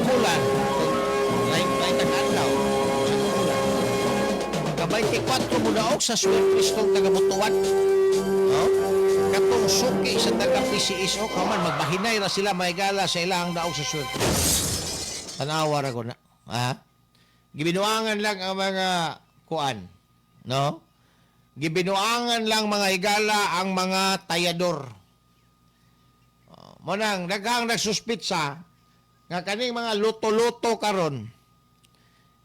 Sa usa ka bulan, lain lain tag adlaw. Sa ka bulan. Kabay ti 4 mo daog sa Swift Pistol taga Butuan. No? Katong suki sa taga PCSO kaman magbahinay ra sila maigala sa ilang daog sa Swift. Tanawa ra ko na. Ha? Gibinuangan lang ang mga kuan. No? Gibinuangan lang mga higala ang mga tayador. Oh, mo nang daghang nagsuspitsa nga kaning mga luto-luto karon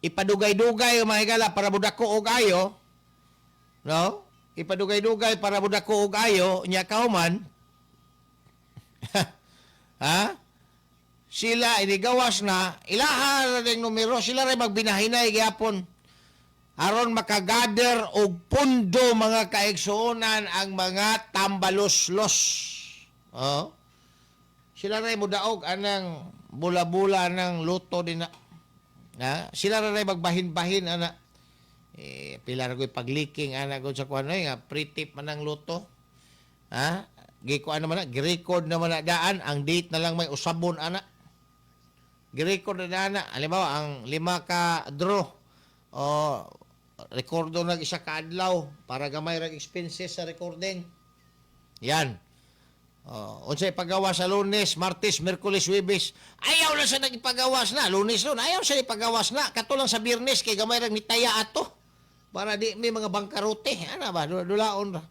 ipadugay-dugay mga higala para budako og ayo no? Ipadugay-dugay para budako og ayo nya kauman ha? Sila inigawas na ilaha ra ding numero sila ray magbinahinay gyapon aron makagather og pundo mga kaigsuonan ang mga tambalos-los oh sila ray mudaog anang bula-bula ng luto din na ha? sila ray magbahin-bahin ana. Eh, pila ra ko'y pagliking ana ko sa kuan nga pre-tip man ang luto. Ha? Gikuan naman na gi-record naman na daan ang date na lang may usabon ana. Gi-record na daan na halimbawa ang lima ka draw o rekordo nag isa ka adlaw para gamay ra expenses sa recording. Yan Oh, unsay pagawa sa Lunes, Martes, Miyerkules, Huwebes. Ayaw na sa nagipagawas na. Lunes nun, ayaw sa ipagawas na. Kato lang sa Biyernes kay gamay ra nitaya ato. Para di may mga bangkarote. Ano ba? Dula- Dulaon ra.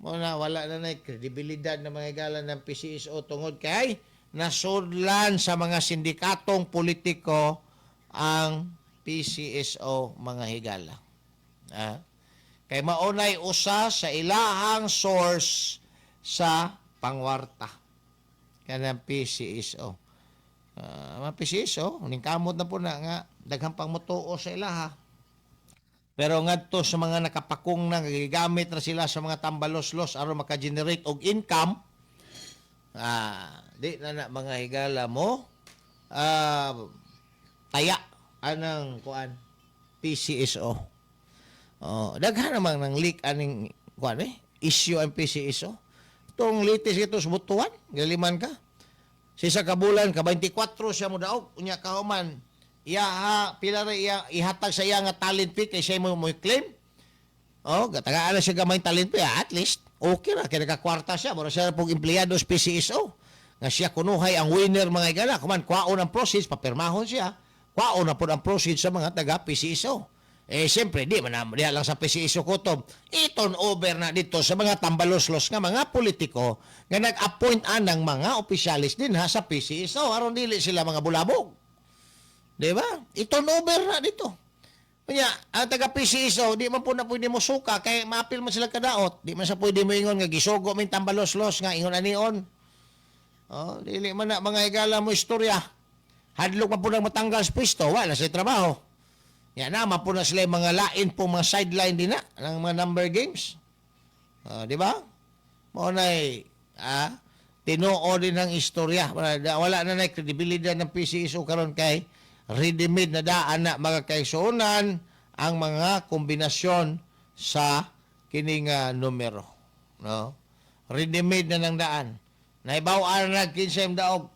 Mo na wala na na kredibilidad na mga galan ng PCSO tungod kay nasudlan sa mga sindikatong politiko ang PCSO mga higala. Ah. Kay maunay usa sa ilahang source sa pangwarta kanang PCSO. Uh, mga PCSO, ning kamot na po na nga daghang pangmutuo sa ilaha. Pero ngadto sa mga nakapakong na gigamit na sila sa mga tambalos-los aron maka-generate og income, ah, di na na mga higala mo ah, taya anang kuan PCSO. Oh, daghan naman ng leak aning kuan eh issue ang PCSO. Itong latest ito sa butuan, ka. Sa isa ka bulan, ka 24 siya mo daog, unya ka human. Iya ha, pila ra iya ihatag sa iya nga talent fee kay siya mo mo claim. Oh, gatagaan na siya gamay talent fee, ah, at least okay ra kay nakakwarta siya, mura siya pong empleyado sa PCSO. Nga siya kunuhay ang winner mga igala, kuman kwaon ang proceeds, papirmahon siya. Kwaon na po ang proceeds sa mga taga PCSO. Eh, siyempre, di man diha lang sa PCSO kutob. Iton over na dito sa mga tambaloslos nga mga politiko nga nag-appoint anang mga opisyalis din ha sa PCSO aron dili sila mga bulabog. Di ba? Iton over na dito. Kanya, ang taga PCSO, di man po na pwede mo suka kay maapil man sila kadaot. Di man sa pwede mo ingon nga gisugo min tambaloslos nga ingon anion. Oh, dili man na mga igala mo istorya. Hadlok man po nang matanggal sa pwesto, wala sa trabaho. Yan na, mapo na sila mga lain po mga sideline din na ng mga number games. Ah, di ba? Mo na ah, tinuo din ng istorya. Wala, wala na na kredibilidad ng PCSO karon kay ready-made na daan na mga kaisunan ang mga kombinasyon sa kining ah, numero. No? Ready-made na ng daan. Naibawaan na kinsay daog.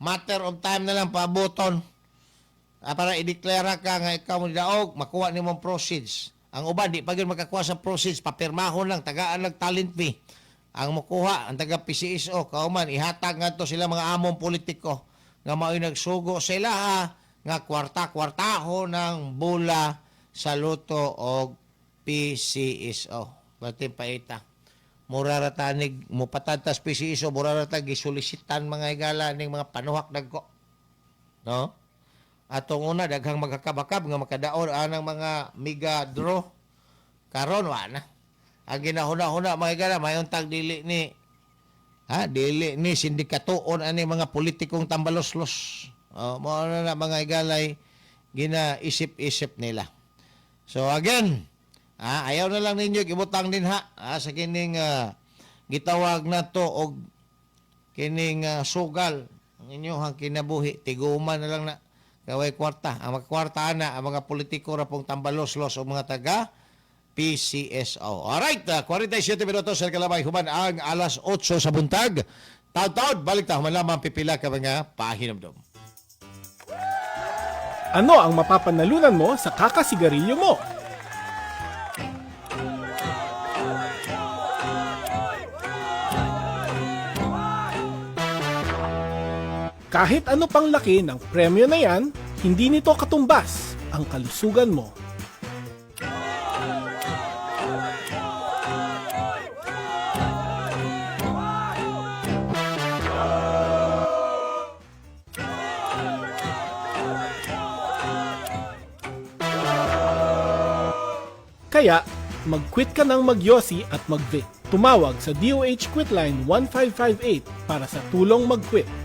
Matter of time na lang paaboton. Ah, para ideklara ka nga ikaw mo daog, makuha ni mong proceeds. Ang uban, di pa makakuha sa proceeds, papirmahon lang, tagaan lang talent fee. Ang makuha, ang taga PCSO, kauman, ihatag nga to sila mga among politiko nga mao'y nagsugo sa ilaha nga kwarta-kwartaho ng bula sa luto og PCSO. Batin paita. Mura ra tanig mo patatas PCSO, mura ra tag gisolisitan mga igala ning mga panuhak dagko. No? Atong una daghang magkakabakab nga makadaon anang mga mega draw karon wa na. Ang ginahuna-huna mga igala mayon tag dili ni ha dili ni sindikatoon ani mga politikong tambaloslos. Oh, mo na na mga igalay ginaisip-isip nila. So again, Ah, ayaw na lang ninyo gibutang din ha ah, sa kining ah, gitawag na to og kining ah, sugal ang inyong kinabuhi tiguman na lang na kaway kwarta ang mga kwarta na ang mga politiko ra pong tambalos-los o mga taga PCSO. Alright, uh, 47 minutos sa kalabay human ang alas 8 sa buntag. Taud-taud, balik ta human lamang pipila ka mga pahinumdum. Ano ang mapapanalunan mo sa kakasigarilyo mo? Kahit ano pang laki ng premyo na yan, hindi nito katumbas ang kalusugan mo. Kaya, mag-quit ka ng magyosi at mag-vape. Tumawag sa DOH Quitline 1558 para sa tulong mag-quit.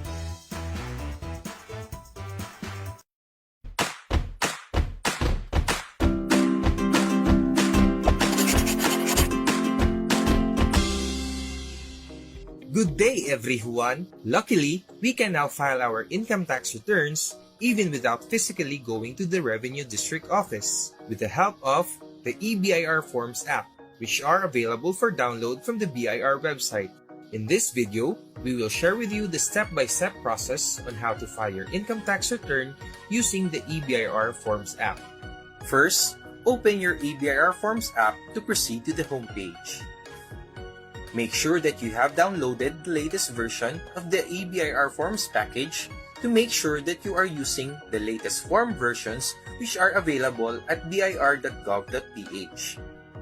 Everyone! Luckily, we can now file our income tax returns even without physically going to the Revenue District Office with the help of the EBIR Forms app, which are available for download from the BIR website. In this video, we will share with you the step-by-step process on how to file your income tax return using the EBIR Forms app. First, open your EBIR Forms app to proceed to the homepage. Make sure that you have downloaded the latest version of the EBIR Forms package to make sure that you are using the latest form versions which are available at bir.gov.ph.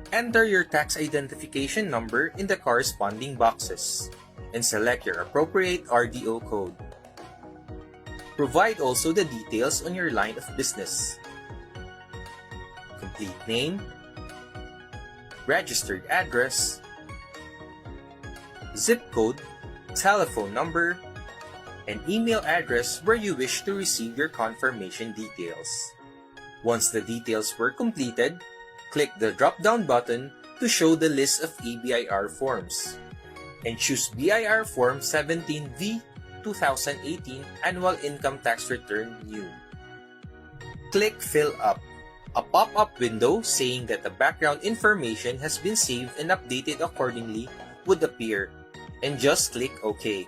Enter your tax identification number in the corresponding boxes and select your appropriate RDO code. Provide also the details on your line of business. Complete name, registered address, zip code, telephone number, and email address where you wish to receive your confirmation details. Once the details were completed, click the drop-down button to show the list of EBIR forms and choose BIR Form 17V 2018 Annual Income Tax Return New. Click Fill Up. A pop-up window saying that the background information has been saved and updated accordingly would appear and just click OK.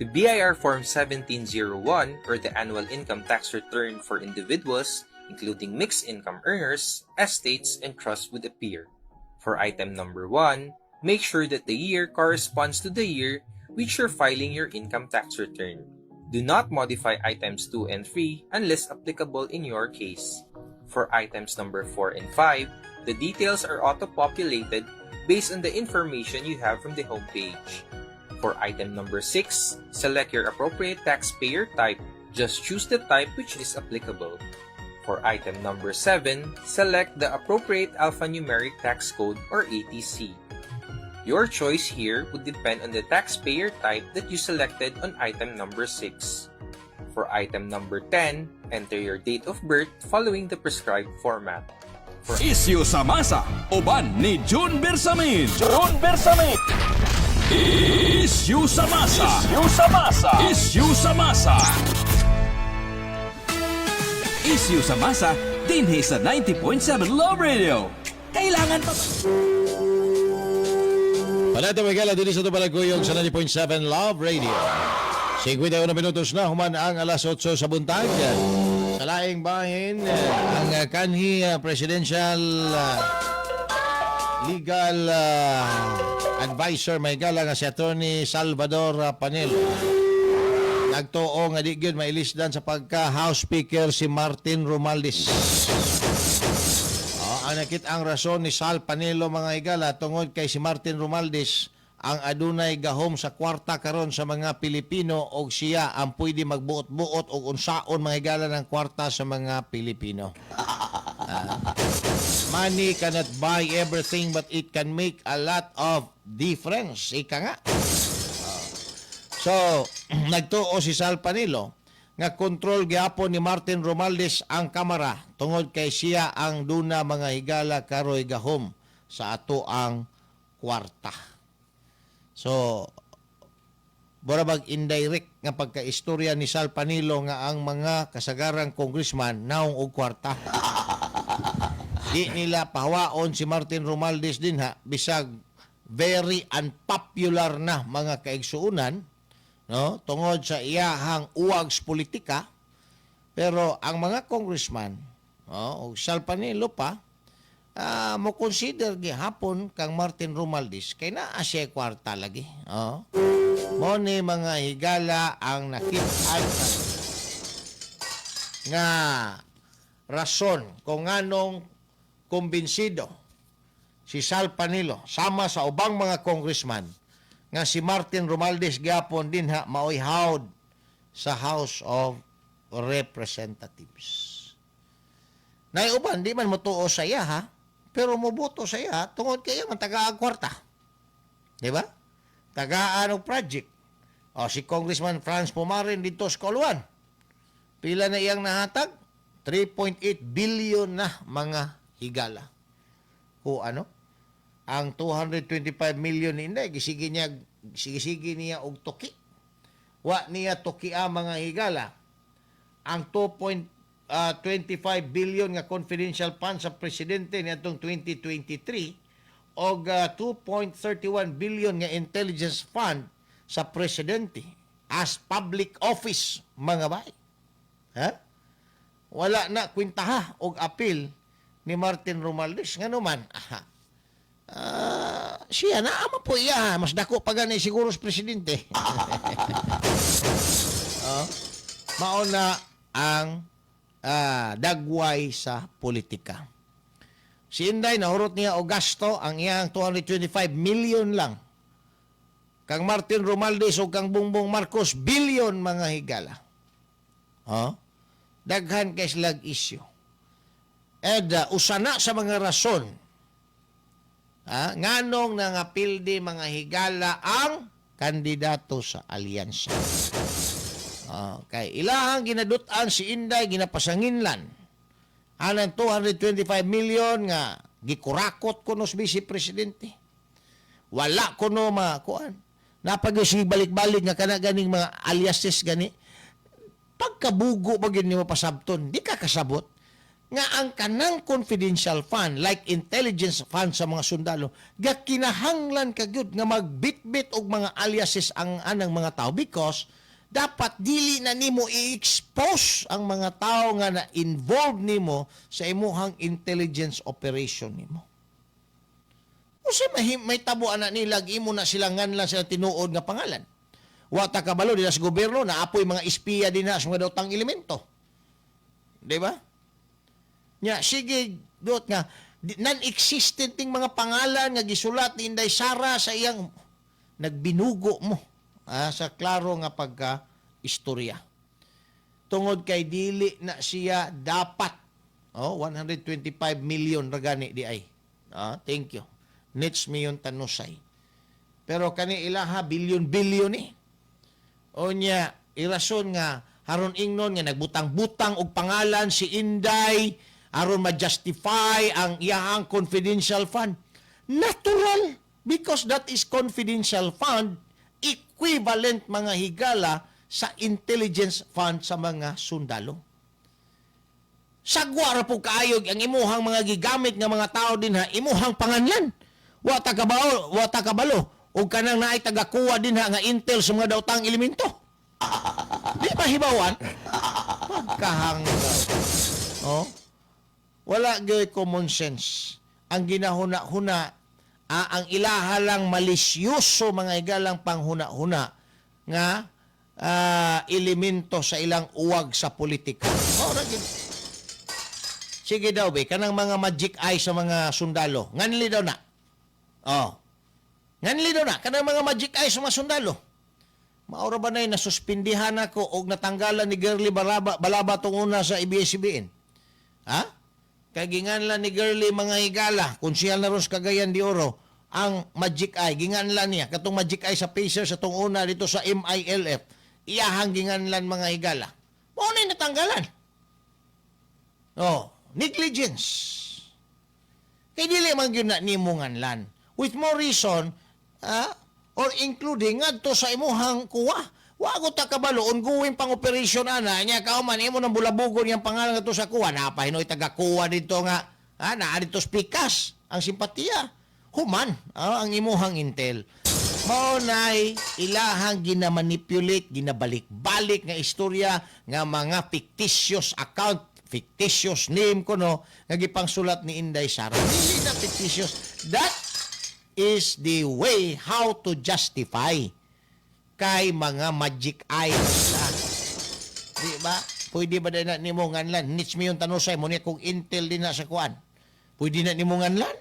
The BIR Form 1701 or the Annual Income Tax Return for individuals, including mixed income earners, estates, and trusts would appear. For item number 1, make sure that the year corresponds to the year which you're filing your income tax return. Do not modify items 2 and 3 unless applicable in your case. For items number 4 and 5, the details are auto-populated based on the information you have from the homepage. For item number 6, select your appropriate taxpayer type. Just choose the type which is applicable. For item number 7, select the appropriate alphanumeric tax code or ATC. Your choice here would depend on the taxpayer type that you selected on item number 6. For item number 10, enter your date of birth following the prescribed format. For Isyu sa masa, uban ni June Bersamin. June Bersamin. Isyu sa masa. Isyu sa masa. Isyu sa masa. Isyu sa masa, dinhi sa 90.7 Love Radio. Kailangan pa Panata Miguel, dito sa Tubalaguyong sa 90.7 Love Radio. 51 minutos na, human ang alas 8 sa buntag. Sa laing bahin, ang kanhi uh, presidential uh, legal uh, advisor may gala nga si Attorney Salvador uh, Panelo. Nagtuo nga di gyud mailisdan sa pagka House Speaker si Martin Romualdez. Oh, ang nakit ang rason ni Sal Panelo mga higala tungod kay si Martin Romualdez ang adunay gahom sa kwarta karon sa mga Pilipino og siya ang pwede magbuot-buot og unsaon mga higala ng kwarta sa mga Pilipino. Ah. money cannot buy everything but it can make a lot of difference. Ika nga. So, nagtuo si Sal Panilo nga kontrol gyapon ni Martin Romualdez ang kamera tungod kay siya ang duna mga higala karoy gahom sa ato ang kwarta. So, Borabag indirect nga pagkaistorya ni Sal Panilo nga ang mga kasagarang congressman naong og kwarta. Di nila pahawaon si Martin Romualdez din ha? Bisag very unpopular na mga kaigsuunan no? Tungod sa iyahang uwags politika. Pero ang mga congressman no? Og Sal Panilo pa ah, mo consider gihapon kang Martin Romualdez kay naa siya kwarta lagi oh mo ni mga higala ang nakit-an nga rason kung anong kumbinsido si Sal Panilo sama sa ubang mga congressman nga si Martin Romualdez gyapon din ha maoy hawd sa House of Representatives. Naiuban, di man motuo sa iya ha, pero moboto sa iya tungod kay man taga kwarta. Di ba? Tagaan og project. O si Congressman Franz Pumarin dito sa Koluan. Pila na iyang nahatag? 3.8 billion na mga higala. O ano? Ang 225 million ni Inday, gisigi niya, gisigi niya og toki. Wa niya toki ang mga higala. Ang 2.25 billion nga confidential fund sa presidente niadtong 2023 og ah, 2.31 billion nga intelligence fund sa presidente as public office mga bay. Ha? Wala na kwintaha og apil ni Martin Romualdez nga naman. Aha. Ah, siya na ama po iya mas dako pa gani siguro sa presidente. oh, mauna ang ah, dagway sa politika. Si Inday, nahurot niya o gasto ang iyang 225 million lang. Kang Martin Romualdez o kang Bongbong Marcos, billion mga higala. Oh? Daghan kay slag issue. And uh, usana sa mga rason, ha, nganong nangapildi mga higala ang kandidato sa alyansa. Oh, kay ilahang ginadutan si Inday ginapasanginlan anang 225 million nga gikurakot ko no sa vice presidente. Wala ko no makuan. Napag-isig balik-balik nga kana ganing mga aliases gani. Pagkabugo ba gini mo pasabton, di ka kasabot nga ang kanang confidential fund like intelligence fund sa mga sundalo ga kinahanglan kagyud nga magbitbit og mga aliases ang anang mga tao because dapat dili na nimo i-expose ang mga tao nga na involved nimo sa imuhang intelligence operation nimo. Kasi may, may tabo na nila, imo na sila nganlan sila tinuod nga pangalan. Wata kabalo din sa gobyerno na apoy mga espiya din na sa mga daotang elemento. Di ba? Nya, sige, dot nga, non-existent ting mga pangalan nga gisulat ni Inday Sara sa iyang nagbinugo mo ah, sa klaro nga pagka istorya. Tungod kay dili na siya dapat oh 125 million ragani di ay. Ah, thank you. Nits mi yung tanusay. Pero kani ilaha bilyon-bilyon ni. O niya, irason nga haron ingnon nga nagbutang-butang og pangalan si Inday aron ma-justify ang iyahang confidential fund. Natural because that is confidential fund equivalent mga higala sa intelligence fund sa mga sundalo. Sagwa ra po kaayog ang imuhang mga gigamit nga mga tao din ha, imuhang panganlan. Wa ta kabalo, wa ta kabalo ug kanang naay tagakuha din ha nga intel sa mga daotang elemento. Di ba hibawan? Pagkahanggaw. Oh. Wala gyud common sense. Ang ginahuna-huna ah, ang ilaha lang malisyoso mga igalang panghuna-huna nga ah, elemento sa ilang uwag sa politika. Oh. Sige daw, be. Kanang mga magic eye sa mga sundalo. Nganli daw na. Oh. Nganli daw na. Kanang mga magic eye sa mga sundalo. Maura ba na yun, nasuspindihan ako o natanggalan ni Girly Balaba, Balaba tong una sa ABS-CBN? Ha? Kay ginganlan ni Girly mga higala, konsihal na ron sa Cagayan de Oro, ang magic eye, ginganlan niya, katong magic eye sa Pacers, sa tong una dito sa MILF, iyahang ginganlan mga higala. Mao na natanggalan. Oh, negligence. Kay dili man gyud na nimo nganlan. With more reason, ah, or including ngadto sa imuhang kuwa. Wa ko ta kabalo ongoing pang operation ana nya kauman imo nang bulabugon yang pangalan ngadto sa kuwa na pahinoy taga kuwa dito nga ah, naa dito spikas ang simpatiya. Human ah, ang imuhang intel. Mao nay ilahang ginamanipulate, ginabalik-balik nga istorya nga mga fictitious account, fictitious name ko no, nga gipangsulat ni Inday Sara. Dili na fictitious. That is the way how to justify kay mga magic eyes na. Di ba? Pwede ba na nimo nganlan? Nits mi yung tanusay mo ni kung intel din na sa kuan. Pwede na nimo nganlan?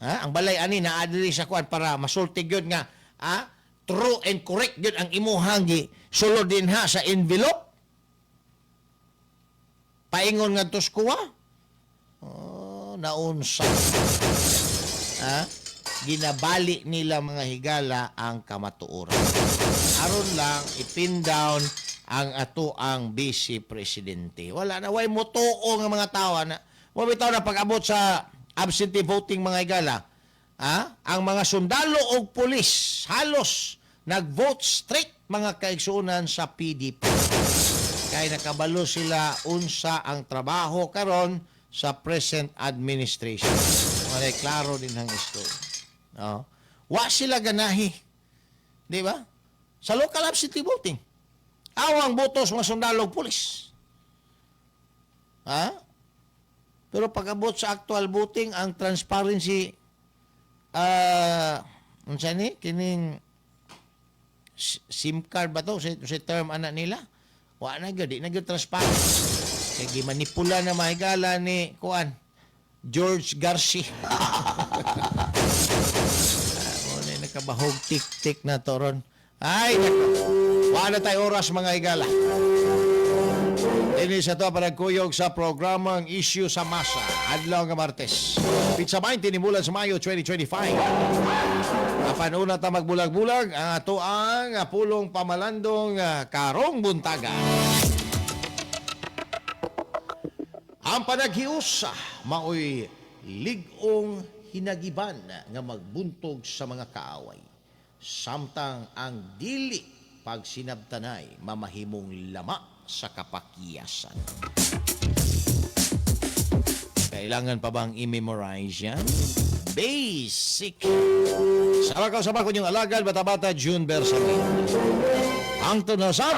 Ha? Ang balay ani na adiri sa kuan para masulti gyud nga ha? true and correct gyud ang imuhang gi sulod din ha sa envelope. Paingon nga tos kuwa. Oh, naunsa. Ha? Ginabali nila mga higala ang kamatuoran. Aron lang ipin down ang ato ang vice presidente. Wala na way motuo nga mga tao na mo bitaw na pag-abot sa absentee voting mga higala. Ha? Ang mga sundalo o pulis halos nag-vote straight mga kaigsuunan sa PDP. Kaya nakabalo sila unsa ang trabaho karon sa present administration. Wala klaro din ang istorya. No? Wa sila ganahi. Di ba? Sa local absentee voting. Awang botos mga sundalo ug pulis. Ha? Pero pag abot sa actual voting, ang transparency ah unsa ni kining SIM card ba to si, si term anak nila wa na gyud di na gyud transparent kay gimanipula na mahigala ni kuan George Garcia Mo na nakabahog tik-tik na toron. Ay, nako. Wala tayo oras mga igala. Ini sa to panagkuyog sa programang Issue sa Masa, adlaw nga Martes. Pizza 20 ni Mulan sa Mayo 2025. Apan una ta magbulag-bulag ang ato ang pulong pamalandong ah, karong buntaga. Ang panaghiusa maoy ligong hinagiban nga magbuntog sa mga kaaway. Samtang ang dili pag sinabtanay mamahimong lama sa kapakiyasan. Kailangan pa bang i-memorize yan? Basic. Sama ka sama ko yung alagad bata-bata June Bersamin. Ang tunasab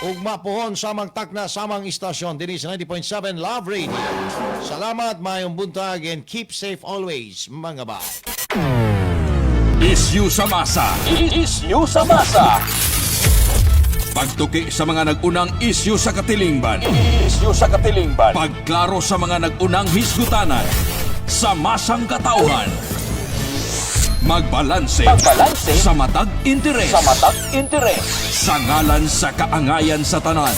Ugma pohon samang takna samang istasyon din sa 90.7 Love Radio. Salamat mayong buntag and keep safe always mga ba. Issue sa masa. Issue sa masa. Pagtuki sa mga nagunang issue sa katilingban. Issue sa katilingban. Pagklaro sa mga nagunang hisgutanan. Sa masang katauhan. Magbalanse. Magbalanse. Sa matag interes. sa matag interes. Sa ngalan sa kaangayan sa tanan.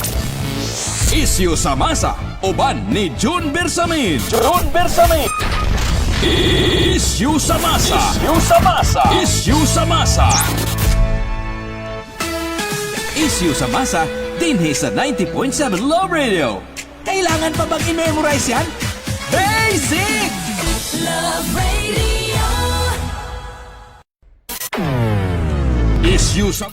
Issue sa masa. Uban ni June Bersamin. June Bersamin. Issue sa masa. Issue sa masa. Issue sa masa. Issue sa masa dinhi sa 90.7 Love Radio. Kailangan pa bang i-memorize yan? Basic! Love Radio. Issue sa